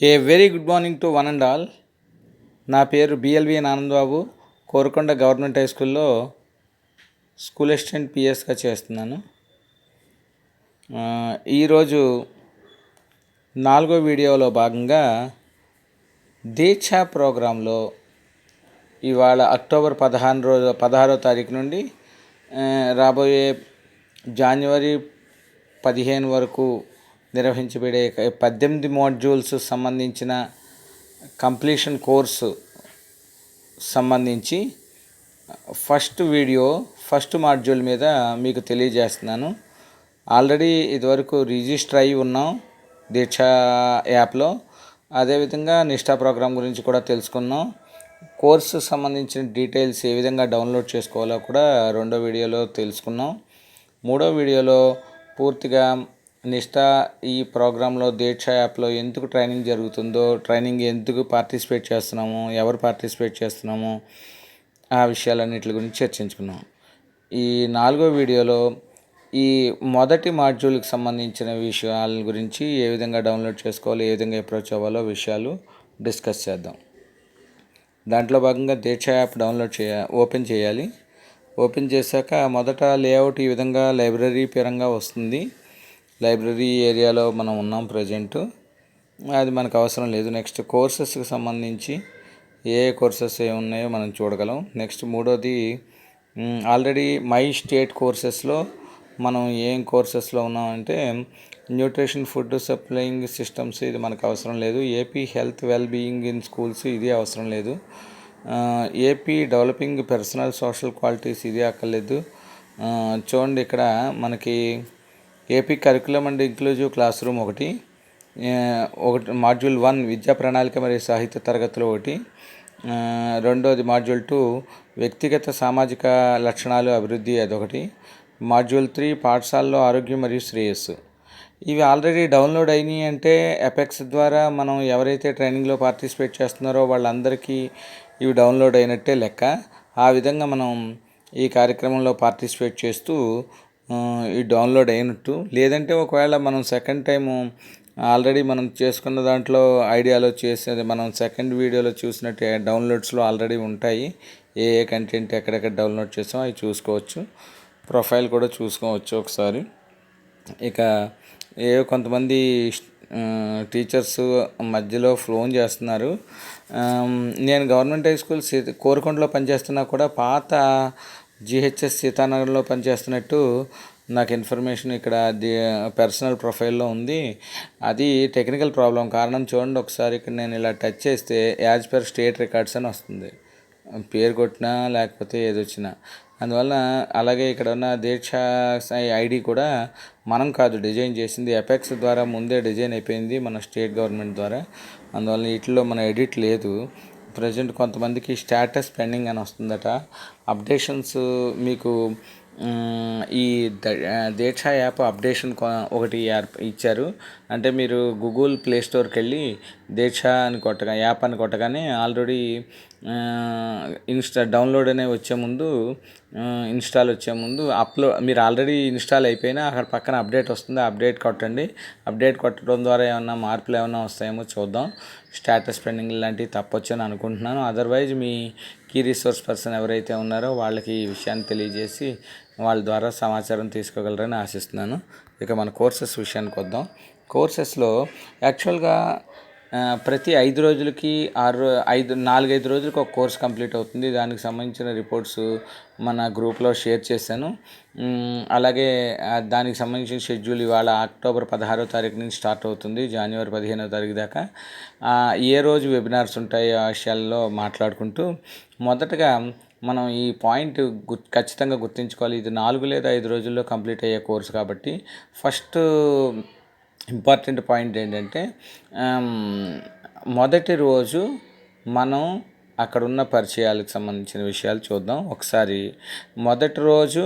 A very good morning to one and all. నా పేరు BLVN Anandababu. Korukonda government high స్కూల్లో school assistant పిఎస్గా చేస్తున్నాను. ఈరోజు నాలుగో వీడియోలో భాగంగా దీక్షా ప్రోగ్రాంలో ఇవాళ అక్టోబర్ పదహారు రోజు పదహారో తారీఖు నుండి రాబోయే జనవరి పదిహేను వరకు నిర్వహించబడే పద్దెనిమిది మాడ్యూల్స్ సంబంధించిన కంప్లీషన్ కోర్సు సంబంధించి ఫస్ట్ వీడియో ఫస్ట్ మాడ్యూల్ మీద మీకు తెలియజేస్తున్నాను. ఆల్రెడీ ఇదివరకు రిజిస్టర్ అయి ఉన్నాం దీక్ష యాప్లో. అదేవిధంగా నిష్టా ప్రోగ్రాం గురించి కూడా తెలుసుకున్నాం. కోర్సు సంబంధించిన డీటెయిల్స్ ఏ విధంగా డౌన్లోడ్ చేసుకోవాలో కూడా రెండో వీడియోలో తెలుసుకున్నాం. మూడో వీడియోలో పూర్తిగా నిష్టా ఈ ప్రోగ్రాంలో దీక్ష యాప్లో ఎందుకు ట్రైనింగ్ జరుగుతుందో ట్రైనింగ్ ఎందుకు పార్టిసిపేట్ చేస్తున్నాము ఎవరు పార్టిసిపేట్ చేస్తున్నాము ఆ విషయాలన్నిటి గురించి చర్చించుకున్నాం. ఈ నాలుగో వీడియోలో ఈ మొదటి మాడ్యూల్కి సంబంధించిన విషయాల గురించి ఏ విధంగా డౌన్లోడ్ చేసుకోవాలి ఏ విధంగా అప్రోచ్ అవ్వాలో విషయాలు డిస్కస్ చేద్దాం. దాంట్లో భాగంగా దీక్ష యాప్ డౌన్లోడ్ చేయ ఓపెన్ చేయాలి. ఓపెన్ చేశాక మొదట లేఅవుట్ ఈ విధంగా లైబ్రరీ పరంగా వస్తుంది. లైబ్రరీ ఏరియాలో మనం ఉన్నాం ప్రజెంట్ అది మనకు అవసరం లేదు. నెక్స్ట్ కోర్సెస్కి సంబంధించి ఏ కోర్సెస్ ఏ ఉన్నాయో మనం చూడగలం. నెక్స్ట్ మూడోది ఆల్రెడీ మై స్టేట్ కోర్సెస్లో మనం ఏం కోర్సెస్లో ఉన్నామంటే న్యూట్రిషన్ ఫుడ్ సప్లయింగ్ సిస్టమ్స్ ఇది మనకు అవసరం లేదు. AP health well being in schools ఇది అవసరం లేదు. AP developing personal social qualities ఇది అక్కర్లేదు. చూడండి ఇక్కడ మనకి AP curriculum and inclusive classroom ఒకటి ఒకటి మాడ్యూల్ వన్ విద్యా ప్రణాళిక మరియు సాహిత్య తరగతులు ఒకటి రెండోది మాడ్యూల్ టూ వ్యక్తిగత సామాజిక లక్షణాలు అభివృద్ధి అదొకటి మాడ్యూల్ త్రీ పాఠశాలలో ఆరోగ్యం మరియు శ్రేయస్సు. ఇవి ఆల్రెడీ డౌన్లోడ్ అయినాయి అంటే ఎపెక్స్ ద్వారా మనం ఎవరైతే ట్రైనింగ్లో పార్టిసిపేట్ చేస్తున్నారో వాళ్ళందరికీ ఇవి డౌన్లోడ్ అయినట్టే లెక్క. ఆ విధంగా మనం ఈ కార్యక్రమంలో పార్టిసిపేట్ చేస్తూ ఈ డౌన్లోడ్ అయినట్టు. లేదంటే ఒకవేళ మనం సెకండ్ టైము ఆల్రెడీ మనం చేసుకున్న దాంట్లో ఐడియాలో చేసేది మనం సెకండ్ వీడియోలో చూసినట్టు డౌన్లోడ్స్లో ఆల్రెడీ ఉంటాయి. ఏ ఏ కంటెంట్ ఎక్కడెక్కడ డౌన్లోడ్ చేసామో అవి చూసుకోవచ్చు. ప్రొఫైల్ కూడా చూసుకోవచ్చు ఒకసారి. ఇక ఏ కొంతమంది టీచర్స్ మధ్యలో ఫోన్ చేస్తున్నారు. నేను గవర్నమెంట్ హై స్కూల్ కోరుకొండలో పనిచేస్తున్నా కూడా పాత జిహెచ్ఎస్ సీతానగర్లో పనిచేస్తున్నట్టు నాకు ఇన్ఫర్మేషన్ ఇక్కడ ది పర్సనల్ ప్రొఫైల్లో ఉంది. అది టెక్నికల్ ప్రాబ్లం. కారణం చూడండి ఒకసారి ఇక్కడ నేను ఇలా టచ్ చేస్తే యాజ్ పర్ స్టేట్ రికార్డ్స్ అని వస్తుంది. పేరు కొట్టినా లేకపోతే ఏది వచ్చినా. అందువల్ల అలాగే ఇక్కడ ఉన్న దీక్ష ఐడి కూడా మనం కాదు డిజైన్ చేసింది. ఎపెక్స్ ద్వారా ముందే డిజైన్ అయిపోయింది మన స్టేట్ గవర్నమెంట్ ద్వారా. అందువల్ల వీటిలో మన ఎడిట్ లేదు. ప్రజెంట్ కొంతమందికి స్టేటస్ పెండింగ్ అని వస్తుందట. అప్డేషన్స్ మీకు ఈ దీక్ష యాప్ అప్డేషన్ ఒకటి ఇచ్చారు. అంటే మీరు గూగుల్ ప్లే స్టోర్కి వెళ్ళి దీక్ష అని కొట్టగా యాప్ అని కొట్టగానే ఆల్రెడీ ఇన్స్టా డౌన్లోడ్ అనే వచ్చే ముందు ఇన్స్టాల్ వచ్చే ముందు అప్లో మీరు ఆల్రెడీ ఇన్స్టాల్ అయిపోయినా అక్కడ పక్కన అప్డేట్ వస్తుంది అప్డేట్ కొట్టండి. అప్డేట్ కొట్టడం ద్వారా ఏమన్నా మార్పులు ఏమైనా వస్తాయేమో చూద్దాం. స్టేటస్ పెండింగ్ ఇలాంటివి తప్పొచ్చు అని అనుకుంటున్నాను. అదర్వైజ్ మీ కీ రిసోర్స్ పర్సన్ ఎవరైతే ఉన్నారో వాళ్ళకి ఈ విషయాన్ని తెలియజేసి వాళ్ళ ద్వారా సమాచారం తీసుకోగలరని ఆశిస్తున్నాను. ఇక మన కోర్సెస్ విషయానికి వద్దాం. కోర్సెస్లో యాక్చువల్గా ప్రతి ఐదు రోజులకి ఆరు ఐదు నాలుగైదు రోజులకి ఒక కోర్స్ కంప్లీట్ అవుతుంది. దానికి సంబంధించిన రిపోర్ట్స్ మన గ్రూప్లో షేర్ చేశాను. అలాగే దానికి సంబంధించిన షెడ్యూల్ ఇవాళ అక్టోబర్ పదహారో తారీఖు నుంచి స్టార్ట్ అవుతుంది. జనవరి పదిహేనో తారీఖు దాకా. ఏ రోజు వెబినార్స్ ఉంటాయి ఆ విషయాల్లో మాట్లాడుకుంటూ మొదటగా మనం ఈ పాయింట్ గు ఖచ్చితంగా గుర్తుంచుకోవాలి. ఇది నాలుగు లేదా ఐదు రోజుల్లో కంప్లీట్ అయ్యే కోర్సు కాబట్టి ఫస్ట్ ఇంపార్టెంట్ పాయింట్ ఏంటంటే మొదటి రోజు మనం అక్కడున్న పరిచయాలకు సంబంధించిన విషయాలు చూద్దాం. ఒకసారి మొదటి రోజు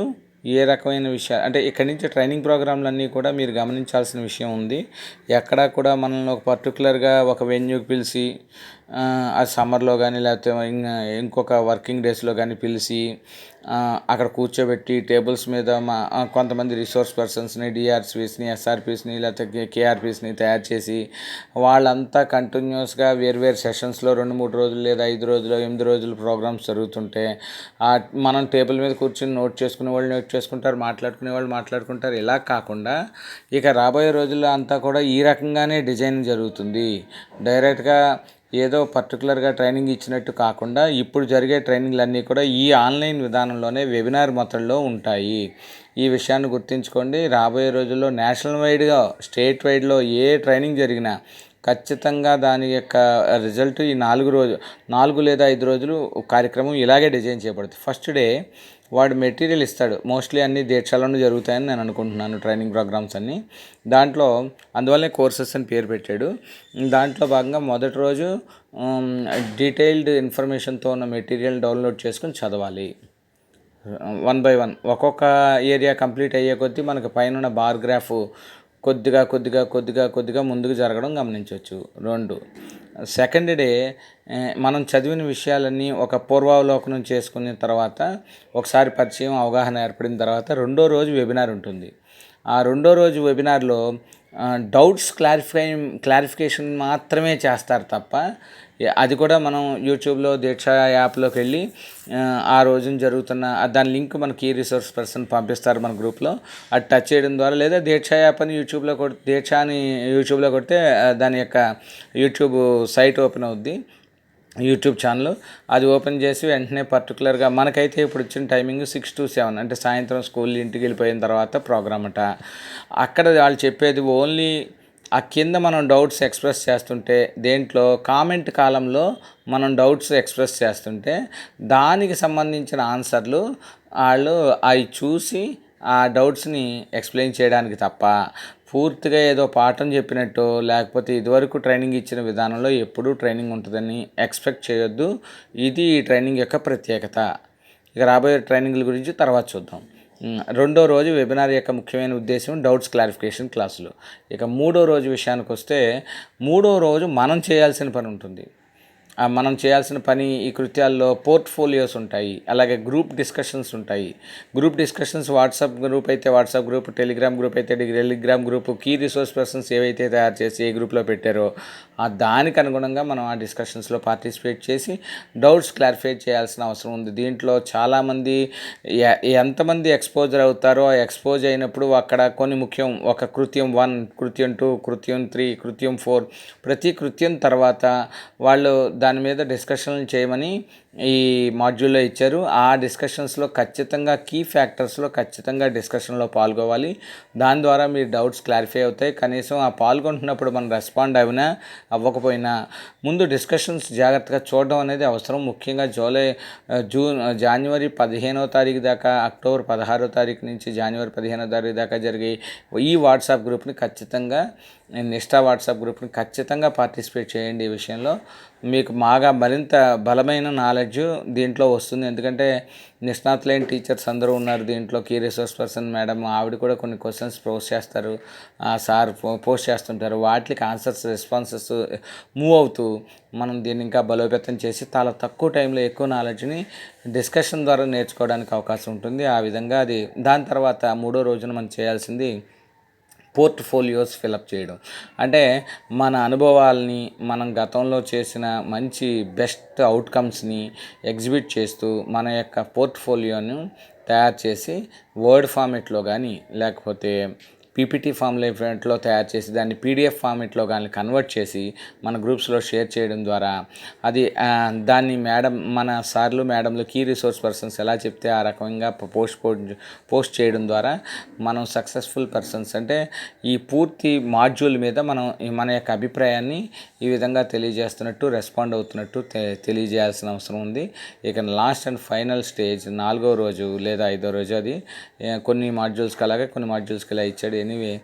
ఏ రకమైన విషయాలు అంటే ఇక్కడి నుంచి ట్రైనింగ్ ప్రోగ్రాంలన్నీ కూడా మీరు గమనించాల్సిన విషయం ఉంది. ఎక్కడా కూడా మనల్ని ఒక పర్టికులర్గా ఒక వెన్యూకి పిలిచి ఆ, సమ్మర్లో కానీ లేకపోతే ఇంకొక వర్కింగ్ డేస్లో కానీ పిలిచి అక్కడ కూర్చోబెట్టి టేబుల్స్ మీద మా కొంతమంది రిసోర్స్ పర్సన్స్ని డిఆర్సీస్ని ఎస్ఆర్పిస్ని లేకపోతే కేఆర్పిస్ని తయారు చేసి వాళ్ళంతా కంటిన్యూస్గా వేర్వేరు సెషన్స్లో రెండు మూడు రోజులు లేదా ఐదు రోజులు ఎనిమిది రోజులు ప్రోగ్రామ్స్ జరుగుతుంటే మనం టేబుల్ మీద కూర్చొని నోట్ చేసుకునే వాళ్ళు నోట్ చేసుకుంటారు మాట్లాడుకునే వాళ్ళు మాట్లాడుకుంటారు. ఇలా కాకుండా ఇక రాబోయే రోజుల్లో అంతా కూడా ఈ రకంగానే డిజైన్ జరుగుతుంది. డైరెక్ట్గా ఏదో పర్టికులర్గా ట్రైనింగ్ ఇచ్చినట్టు కాకుండా ఇప్పుడు జరిగే ట్రైనింగ్లన్నీ కూడా ఈ ఆన్లైన్ విధానంలోనే వెబినార్ మొత్తంలో ఉంటాయి. ఈ విషయాన్ని గుర్తుంచుకోండి రాబోయే రోజుల్లో నేషనల్ వైడ్గా స్టేట్ వైడ్లో ఏ ట్రైనింగ్ జరిగినా ఖచ్చితంగా దాని యొక్క రిజల్ట్ ఈ నాలుగు రోజు నాలుగు లేదా ఐదు రోజులు కార్యక్రమం ఇలాగే డిజైన్ చేయబడుతుంది. ఫస్ట్ డే వాడు మెటీరియల్ ఇస్తాడు. మోస్ట్లీ అన్ని దీక్షలను జరుగుతాయని నేను అనుకుంటున్నాను ట్రైనింగ్ ప్రోగ్రామ్స్ అన్నీ. దాంట్లో అందువల్లే కోర్సెస్ అని పేరు పెట్టాడు. దాంట్లో భాగంగా మొదటి రోజు డీటెయిల్డ్ ఇన్ఫర్మేషన్తో ఉన్న మెటీరియల్ డౌన్లోడ్ చేసుకుని చదవాలి. వన్ బై వన్ ఒక్కొక్క ఏరియా కంప్లీట్ అయ్యే కొద్దీ మనకు పైన బార్ గ్రాఫ్ కొద్దిగా కొద్దిగా కొద్దిగా కొద్దిగా ముందుకు జరగడం గమనించవచ్చు. రెండు సెకండ్ డే మనం చదివిన విషయాలన్నీ ఒక పూర్వావలోకనం చేసుకున్న తర్వాత ఒకసారి పరిచయం అవగాహన ఏర్పడిన తర్వాత రెండో రోజు వెబినార్ ఉంటుంది. ఆ రెండో రోజు వెబినార్లో డౌట్స్ క్లారిఫై క్లారిఫికేషన్ మాత్రమే చేస్తారు తప్ప అది కూడా మనం యూట్యూబ్లో దీక్ష యాప్లోకి వెళ్ళి ఆ, రోజున జరుగుతున్న దాని లింక్ మనకి కీ రిసోర్స్ పర్సన్ పంపిస్తారు మన గ్రూప్లో. అది టచ్ చేయడం ద్వారా లేదా దీక్ష యాప్ అని యూట్యూబ్లో కొ దీక్ష అని యూట్యూబ్లో కొడితే దాని యొక్క యూట్యూబ్ సైట్ ఓపెన్ అవుద్ది. YouTube channel. అది ఓపెన్ చేసి వెంటనే పర్టికులర్గా మనకైతే ఇప్పుడు వచ్చిన టైమింగ్ సిక్స్ టు సెవెన్. అంటే సాయంత్రం స్కూల్ ఇంటికి వెళ్ళిపోయిన తర్వాత ప్రోగ్రామ్ అట. అక్కడ వాళ్ళు చెప్పేది ఓన్లీ ఆ కింద మనం డౌట్స్ ఎక్స్ప్రెస్ చేస్తుంటే దేంట్లో కామెంట్ కాలంలో మనం డౌట్స్ ఎక్స్ప్రెస్ చేస్తుంటే దానికి సంబంధించిన ఆన్సర్లు వాళ్ళు అవి చూసి ఆ డౌట్స్ని ఎక్స్ప్లెయిన్ చేయడానికి తప్ప పూర్తిగా ఏదో పాఠం చెప్పినట్టు లేకపోతే ఇదివరకు ట్రైనింగ్ ఇచ్చిన విధానంలో ఎప్పుడూ ట్రైనింగ్ ఉంటుందని ఎక్స్పెక్ట్ చేయొద్దు. ఇది ఈ ట్రైనింగ్ యొక్క ప్రత్యేకత. ఇక రాబోయే ట్రైనింగ్ల గురించి తర్వాత చూద్దాం. రెండో రోజు వెబినార్ యొక్క ముఖ్యమైన ఉద్దేశం డౌట్స్ క్లారిఫికేషన్ క్లాసులు. ఇక మూడో రోజు విషయానికి వస్తే మూడో రోజు మనం చేయాల్సిన పని ఉంటుంది. మనం చేయాల్సిన పని ఈ కృత్యాల్లో పోర్ట్ఫోలియోస్ ఉంటాయి అలాగే గ్రూప్ డిస్కషన్స్ ఉంటాయి. గ్రూప్ డిస్కషన్స్ వాట్సాప్ గ్రూప్ అయితే వాట్సాప్ గ్రూప్ టెలిగ్రామ్ గ్రూప్ అయితే Telegram group key resource persons ఏవైతే తయారు చేసి ఏ గ్రూప్లో పెట్టారో ఆ దానికి అనుగుణంగా మనం ఆ డిస్కషన్స్లో పార్టిసిపేట్ చేసి డౌట్స్ క్లారిఫై చేయాల్సిన అవసరం ఉంది. దీంట్లో చాలామంది ఎంతమంది ఎక్స్పోజర్ అవుతారో ఆ ఎక్స్పోజ్ అయినప్పుడు అక్కడ కొన్ని ముఖ్యం ఒక కృత్యం వన్ కృత్యం టూ కృత్యం త్రీ కృత్యం ఫోర్ ప్రతి కృత్యం తర్వాత వాళ్ళు దాని దాని మీద డిస్కషన్లు చేయమని ఈ మాడ్యూల్లో ఇచ్చారు. ఆ డిస్కషన్స్లో ఖచ్చితంగా కీ ఫ్యాక్టర్స్లో ఖచ్చితంగా డిస్కషన్లో పాల్గొవాలి. దాని ద్వారా మీ డౌట్స్ క్లారిఫై అవుతాయి. కనీసం ఆ పాల్గొంటున్నప్పుడు మనం రెస్పాండ్ అయినా అవ్వకపోయినా ముందు డిస్కషన్స్ జాగ్రత్తగా చూడడం అనేది అవసరం. ముఖ్యంగా జూలై జూన్ జనవరి పదిహేనో తారీఖు దాకా అక్టోబర్ పదహారో తారీఖు నుంచి జనవరి పదిహేనో తారీఖు దాకా జరిగే ఈ వాట్సాప్ గ్రూప్ని ఖచ్చితంగా నిష్టా వాట్సాప్ గ్రూప్ని ఖచ్చితంగా పార్టిసిపేట్ చేయండి ఈ విషయంలో. మీకు బాగా మరింత బలమైన నాలెడ్జ్ నాలెడ్జ్ దీంట్లో వస్తుంది. ఎందుకంటే నిష్ణాతులైన టీచర్స్ అందరూ ఉన్నారు దీంట్లో. కీ రిసోర్స్ పర్సన్ మేడం ఆవిడ కూడా కొన్ని క్వశ్చన్స్ పోస్ట్ చేస్తారు. ఆ సార్ పోస్ట్ చేస్తుంటారు. వాటికి ఆన్సర్స్ రెస్పాన్సెస్ మూవ్ అవుతూ మనం దీన్ని ఇంకా బలోపేతం చేసి చాలా తక్కువ టైంలో ఎక్కువ నాలెడ్జ్ని డిస్కషన్ ద్వారా నేర్చుకోవడానికి అవకాశం ఉంటుంది. ఆ విధంగా అది దాని తర్వాత మూడో రోజున మనం చేయాల్సింది పోర్ట్ఫోలియోస్ ఫిలప్ చేయడం. అంటే మన అనుభవాల్ని మనం గతంలో చేసిన మంచి బెస్ట్ అవుట్కమ్స్ని ఎగ్జిబిట్ చేస్తూ మన యొక్క పోర్ట్ఫోలియోను తయారు చేసి వర్డ్ ఫార్మెట్లో కానీ లేకపోతే పీపీటీ ఫార్మేట్లో తయారు చేసి దాన్ని పీడిఎఫ్ ఫార్మేట్లో కానీ కన్వర్ట్ చేసి మన గ్రూప్స్లో షేర్ చేయడం ద్వారా అది దాన్ని మేడం మన సార్లు మేడంలు కీ రిసోర్స్ పర్సన్స్ ఎలా చెప్తే ఆ రకంగా పోస్ట్ పోస్ట్ చేయడం ద్వారా మనం సక్సెస్ఫుల్ పర్సన్స్ అంటే ఈ పూర్తి మాడ్యూల్ మీద మనం మన యొక్క అభిప్రాయాన్ని ఈ విధంగా తెలియజేస్తున్నట్టు రెస్పాండ్ అవుతున్నట్టు తె- తెలియజేయాల్సిన అవసరం ఉంది. ఇక లాస్ట్ అండ్ ఫైనల్ స్టేజ్ నాలుగో రోజు లేదా ఐదో రోజు అది కొన్ని మాడ్యూల్స్కి అలాగే కొన్ని మాడ్యూల్స్కి ఇలా ఇచ్చాడు ఎనీవే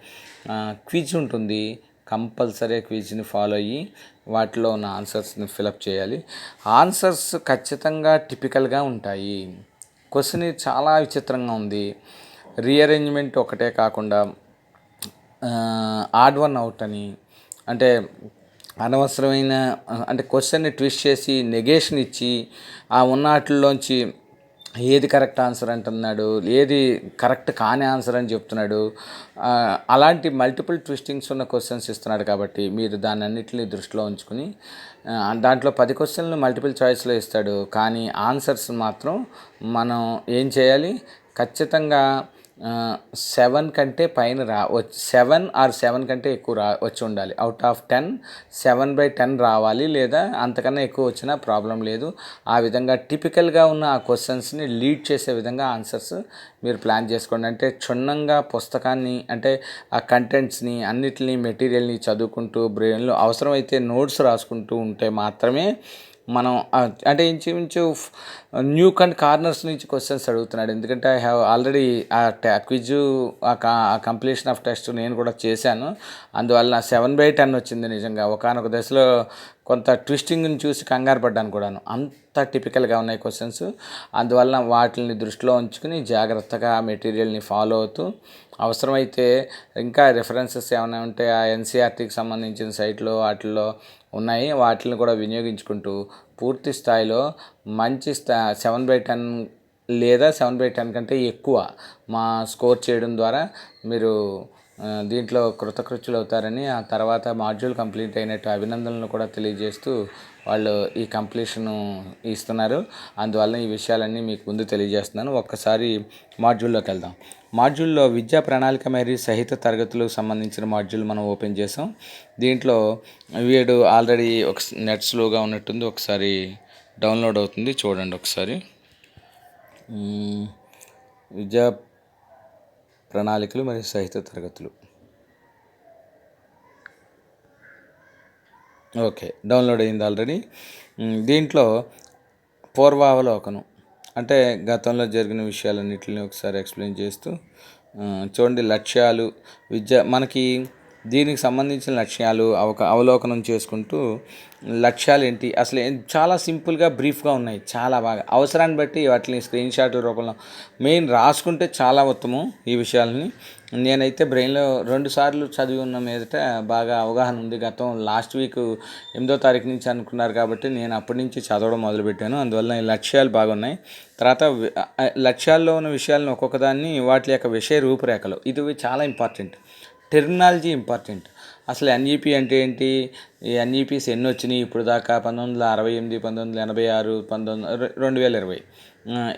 క్విజ్ ఉంటుంది. కంపల్సరీ క్విజ్ని ఫాలో అయ్యి వాటిలో ఉన్న ఆన్సర్స్ని ఫిలప్ చేయాలి. ఆన్సర్స్ ఖచ్చితంగా టిపికల్గా ఉంటాయి. క్వశ్చన్ చాలా విచిత్రంగా ఉంది. రీఅరేంజ్మెంట్ ఒకటే కాకుండా ఆడ్ వన్ అవుట్ అని. అంటే అనవసరమైన అంటే క్వశ్చన్ని ట్విస్ట్ చేసి నెగేషన్ ఇచ్చి ఆ ఉన్న వాటిల్లోంచి ఏది కరెక్ట్ ఆన్సర్ అంటున్నాడు ఏది కరెక్ట్ కాని ఆన్సర్ అని చెప్తున్నాడు అలాంటి మల్టిపుల్ ట్విస్టింగ్స్ ఉన్న క్వశ్చన్స్ ఇస్తున్నాడు కాబట్టి మీరు దాని అన్నింటినీ దృష్టిలో ఉంచుకుని దాంట్లో పది క్వశ్చన్లు మల్టిపుల్ చాయిస్లో ఇస్తాడు కానీ ఆన్సర్స్ మాత్రం మనం ఏం చేయాలి? ఖచ్చితంగా సెవెన్ కంటే పైన రా సెవెన్ ఆర్ సెవెన్ కంటే ఎక్కువ రా వచ్చి ఉండాలి. Out of ten seven by ten రావాలి లేదా అంతకన్నా ఎక్కువ వచ్చినా ప్రాబ్లం లేదు. ఆ విధంగా టిపికల్గా ఉన్న ఆ క్వశ్చన్స్ని లీడ్ చేసే విధంగా ఆన్సర్స్ మీరు ప్లాన్ చేసుకోండి. అంటే క్షుణ్ణంగా పుస్తకాన్ని అంటే ఆ కంటెంట్స్ని అన్నిటిని మెటీరియల్ని చదువుకుంటూ బ్రెయిన్లో అవసరమైతే నోట్స్ రాసుకుంటూ ఉంటే మాత్రమే మనం అంటే ఇంచుమించు న్యూ కండ్ కార్నర్స్ నుంచి క్వశ్చన్స్ అడుగుతున్నాడు. ఎందుకంటే ఐ హ్యావ్ ఆల్రెడీ ఆ క్విజ్ ఆ కంప్లీషన్ ఆఫ్ టెస్ట్ నేను కూడా చేశాను. అందువల్ల సెవెన్ బై టెన్ వచ్చింది నిజంగా. ఒకనొక దశలో కొంత ట్విస్టింగ్ని చూసి కంగారు పడ్డాను కూడాను. అంత టిపికల్గా ఉన్నాయి క్వశ్చన్స్ అందువల్ల వాటిని దృష్టిలో ఉంచుకుని జాగ్రత్తగా ఆ మెటీరియల్ని ఫాలో అవుతూ అవసరమైతే ఇంకా రెఫరెన్సెస్ ఏమైనా ఉంటే ఆ ఎన్సీఆర్టీకి సంబంధించిన సైట్లో వాటిల్లో ఉన్నాయి. వాటిని కూడా వినియోగించుకుంటూ పూర్తి స్థాయిలో మంచి స్థా సెవెన్ బై టెన్ లేదా సెవెన్ బై టెన్ కంటే ఎక్కువ మా స్కోర్ చేయడం ద్వారా మీరు దీంట్లో కృతకృత్యులు అవుతారని ఆ తర్వాత మాడ్యూల్ కంప్లీట్ అయినట్టు అభినందనలు కూడా తెలియజేస్తూ వాళ్ళు ఈ కంప్లీషను ఇస్తున్నారు. అందువల్ల ఈ విషయాలన్నీ మీకు ముందు తెలియజేస్తున్నాను. ఒక్కసారి మాడ్యూల్లోకి వెళ్దాం. మాడ్యూల్లో విద్యా ప్రణాళిక మరియు సహిత తరగతులకు సంబంధించిన మాడ్యూల్ మనం ఓపెన్ చేసాం. దీంట్లో వీడు ఆల్రెడీ ఒక నెట్ స్లోగా ఉన్నట్టుంది. ఒకసారి డౌన్లోడ్ అవుతుంది. చూడండి ఒకసారి. విద్యా ప్రణాళికలు మరియు సహిత తరగతులు. ఓకే డౌన్లోడ్ అయింది ఆల్రెడీ. దీంట్లో పూర్వావలోకనం అంటే గతంలో జరిగిన విషయాలన్నింటిని ఒకసారి ఎక్స్ప్లెయిన్ చేస్తూ చూడండి లక్ష్యాలు విద్య మనకి దీనికి సంబంధించిన లక్ష్యాలు అవక అవలోకనం చేసుకుంటూ లక్ష్యాలు ఏంటి? అసలు చాలా సింపుల్గా బ్రీఫ్గా ఉన్నాయి. చాలా బాగా. అవసరాన్ని బట్టి వాటిని స్క్రీన్ షాట్ రూపంలో మెయిన్ రాసుకుంటే చాలా ఉత్తమం ఈ విషయాలని. నేనైతే బ్రెయిన్లో రెండు సార్లు చదివి ఉన్న మీదట బాగా అవగాహన ఉంది. గతం లాస్ట్ వీక్ ఎనిమిదో తారీఖు నుంచి అనుకున్నారు కాబట్టి నేను అప్పటి నుంచి చదవడం మొదలుపెట్టాను. అందువల్ల ఈ లక్ష్యాలు బాగున్నాయి. తర్వాత లక్ష్యాల్లో ఉన్న విషయాలను ఒక్కొక్క దాన్ని వాటి యొక్క విషయ రూపురేఖలు. ఇది చాలా ఇంపార్టెంట్. Terminology important. అసలు ఎన్ఈపి అంటే ఏంటి? ఈ ఎన్ఈపీస్ ఎన్ని వచ్చినాయి ఇప్పుడు దాకా? పంతొమ్మిది వందల అరవై ఎనిమిది పంతొమ్మిది వందల ఎనభై ఆరు పంతొమ్మిది రెండు వేల ఇరవై.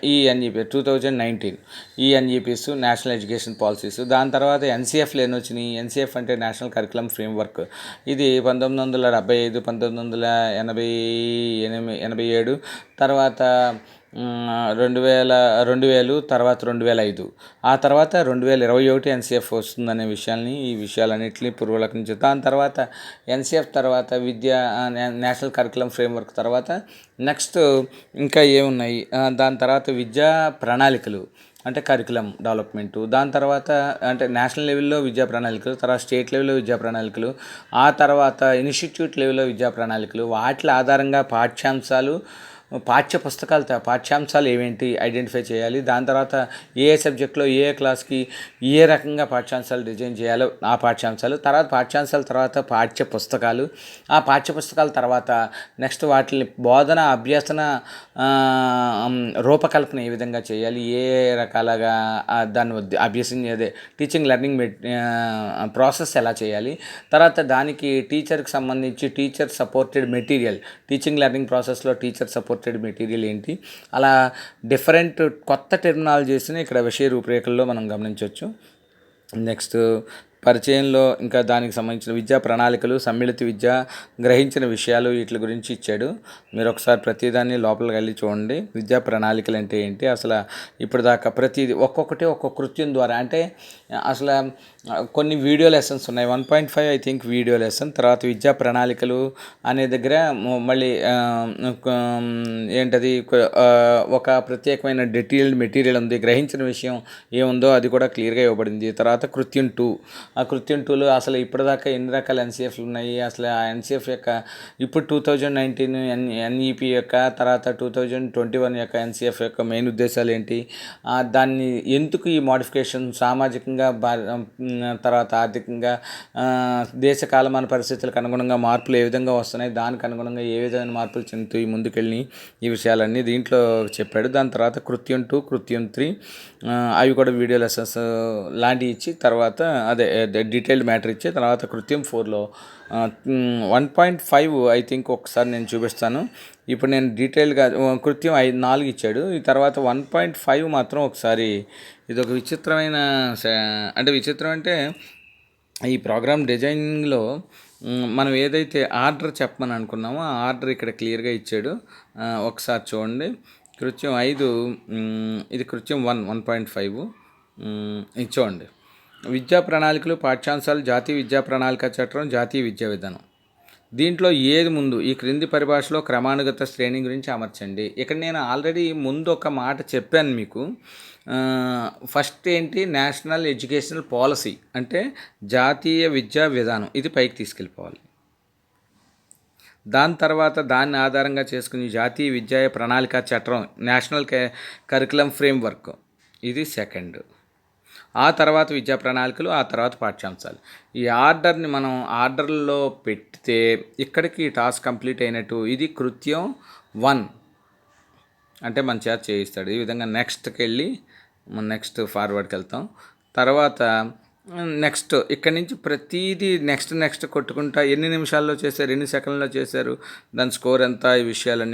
ఈ ఎన్ఈపీ టూ థౌజండ్ నైన్టీన్ ఈ ఎన్ఈపీస్ నేషనల్ ఎడ్యుకేషన్ పాలసీస్ దాని తర్వాత ఎన్సీఎఫ్లు ఎన్ని వచ్చినాయి? ఎన్సీఎఫ్ అంటే నేషనల్ కరికులం ఫ్రేమ్వర్క్ ఇది పంతొమ్మిది వందల డెబ్బై ఐదు పంతొమ్మిది వందల ఎనభై ఎనిమిది ఎనభై ఏడు. తర్వాత రెండు వేల రెండు వేలు తర్వాత రెండు వేల ఐదు. ఆ తర్వాత రెండు వేల ఇరవై ఒకటి ఎన్సీఎఫ్ వస్తుందనే విషయాన్ని ఈ విషయాలన్నింటినీ పూర్వలకించి దాని తర్వాత ఎన్సీఎఫ్ తర్వాత విద్య నేషనల్ కరికులం ఫ్రేమ్వర్క్ తర్వాత నెక్స్ట్ ఇంకా ఏమున్నాయి? దాని తర్వాత విద్యా ప్రణాళికలు అంటే కరికులం డెవలప్మెంట్. దాని తర్వాత అంటే నేషనల్ లెవెల్లో విద్యా ప్రణాళికలు తర్వాత స్టేట్ లెవెల్లో విద్యా ప్రణాళికలు ఆ తర్వాత ఇన్స్టిట్యూట్ లెవెల్లో విద్యా ప్రణాళికలు వాటి ఆధారంగా పాఠ్యాంశాలు పాఠ్య పుస్తకాలు పాఠ్యాంశాలు ఏమేంటి ఐడెంటిఫై చేయాలి? దాని తర్వాత ఏ ఏ సబ్జెక్ట్లో ఏ ఏ క్లాస్కి ఏ రకంగా పాఠ్యాంశాలు డిజైన్ చేయాలో ఆ పాఠ్యాంశాలు తర్వాత పాఠ్యాంశాల తర్వాత పాఠ్య పుస్తకాలు. ఆ పాఠ్య పుస్తకాల తర్వాత నెక్స్ట్ వాటిని బోధన అభ్యసన రూపకల్పన ఏ విధంగా చేయాలి? ఏ రకాలుగా దాన్ని ఉద్ద- అభ్యసించేదే టీచింగ్ లెర్నింగ్ ప్రాసెస్ ఎలా చేయాలి? తర్వాత దానికి టీచర్కి సంబంధించి teacher supported material teaching learning ప్రాసెస్లో టీచర్ సపోర్ట్ సపోర్టెడ్ మెటీరియల్ ఏంటి? అలా డిఫరెంట్ కొత్త టెర్మినాలజీస్ని ఇక్కడ విషయ రూపురేఖల్లో మనం గమనించవచ్చు. నెక్స్ట్ పరిచయంలో ఇంకా దానికి సంబంధించిన విద్యా ప్రణాళికలు సమ్మిళిత విద్య గ్రహించిన విషయాలు వీటి గురించి ఇచ్చాడు. మీరు ఒకసారి ప్రతిదాన్ని లోపలికి వెళ్ళి చూడండి. విద్యా ప్రణాళికలు అంటే ఏంటి? అసలు ఇప్పుడు దాకా ప్రతిది ఒక్కొక్కటి ఒక్కొక్క కృత్యం ద్వారా అంటే అసలు కొన్ని వీడియో లెసన్స్ ఉన్నాయి. One point five I think video lesson. తర్వాత విద్యా ప్రణాళికలు అనే దగ్గర మళ్ళీ ఒక, ఏంటది ఒక- ప్రత్యేకమైన డీటెయిల్డ్ మెటీరియల్ ఉంది. గ్రహించిన విషయం ఏముందో అది కూడా క్లియర్గా ఇవ్వబడింది. తర్వాత కృత్యం టూ. ఆ కృత్యం టూలో అసలు ఇప్పటిదాకా ఎన్ని రకాల ఎన్సీఎఫ్లు ఉన్నాయి? అసలు ఆ ఎన్సీఎఫ్ యొక్క ఇప్పుడు two thousand nineteen N NEP యొక్క తర్వాత టూ థౌజండ్ ట్వంటీ వన్ యొక్క ఎన్సీఎఫ్ యొక్క మెయిన్ ఉద్దేశాలు ఏంటి? దాన్ని ఎందుకు ఈ మోడిఫికేషన్ సామాజికంగా బా తర్వాత ఆర్థికంగా దేశ కాలమాన పరిస్థితులకు అనుగుణంగా మార్పులు ఏ విధంగా వస్తున్నాయి దానికి అనుగుణంగా ఏ విధమైన మార్పులు చెందుతూ ఈ ముందుకెళ్ళి ఈ విషయాలన్నీ దీంట్లో చెప్పాడు. దాని తర్వాత కృత్యం టూ కృత్యం త్రీ అవి కూడా వీడియో లెసన్స్ లాంటివి ఇచ్చి తర్వాత అదే డీటెయిల్డ్ మ్యాటర్ ఇచ్చి తర్వాత కృత్యం ఫోర్లో one point five I think ఒకసారి నేను చూపిస్తాను. ఇప్పుడు నేను డీటెయిల్గా కృత్యం ఐదు నాలుగు ఇచ్చాడు. ఈ తర్వాత వన్ పాయింట్ ఫైవ్ మాత్రం ఒకసారి ఇది ఒక విచిత్రమైన అంటే విచిత్రం అంటే ఈ ప్రోగ్రామ్ డిజైనింగ్లో మనం ఏదైతే ఆర్డర్ చెప్పమని అనుకున్నామో ఆ ఆర్డర్ ఇక్కడ క్లియర్గా ఇచ్చాడు. ఒకసారి చూడండి. కృత్యం ఐదు ఇది కృత్యం వన్ వన్ పాయింట్ ఫైవ్. ఇది చూడండి. విద్యా ప్రణాళికలు పాఠ్యాంశాలు జాతీయ విద్యా ప్రణాళిక చట్టం జాతీయ విద్యా విధానం. దీంట్లో ఏది ముందు? ఈ క్రింది పరిభాషలో క్రమానుగత శ్రేణి గురించి అమర్చండి. ఇక్కడ నేను ఆల్రెడీ ముందు ఒక మాట చెప్పాను మీకు. ఫస్ట్ ఏంటి? నేషనల్ ఎడ్యుకేషనల్ పాలసీ అంటే జాతీయ విద్యా విధానం. ఇది పైకి తీసుకెళ్ళిపోవాలి. దాని తర్వాత దాన్ని ఆధారంగా చేసుకుని జాతీయ విద్యా ప్రణాళిక చట్టం నేషనల్ కరికులం ఫ్రేమ్వర్క్ ఇది సెకండ్ ఆ తర్వాత విద్యా ప్రణాళికలు ఆ తర్వాత పాఠ్యాంశాలు. ఈ ఆర్డర్ని మనం ఆర్డర్లో పెడితే ఇక్కడికి టాస్క్ కంప్లీట్ అయినట్టు ఇది కృత్యం వన్. అంటే మన చేత చేయిస్తాడు. ఈ విధంగా నెక్స్ట్కి వెళ్ళి నెక్స్ట్ ఫార్వర్డ్కి వెళ్తాం తర్వాత నెక్స్ట్ ఇక్కడ నుంచి ప్రతిదీ నెక్స్ట్ నెక్స్ట్ కొట్టుకుంటా ఎన్ని నిమిషాల్లో చేశారు ఎన్ని సెకండ్లో చేశారు దాని స్కోర్ ఎంత ఈ విషయాలన్నీ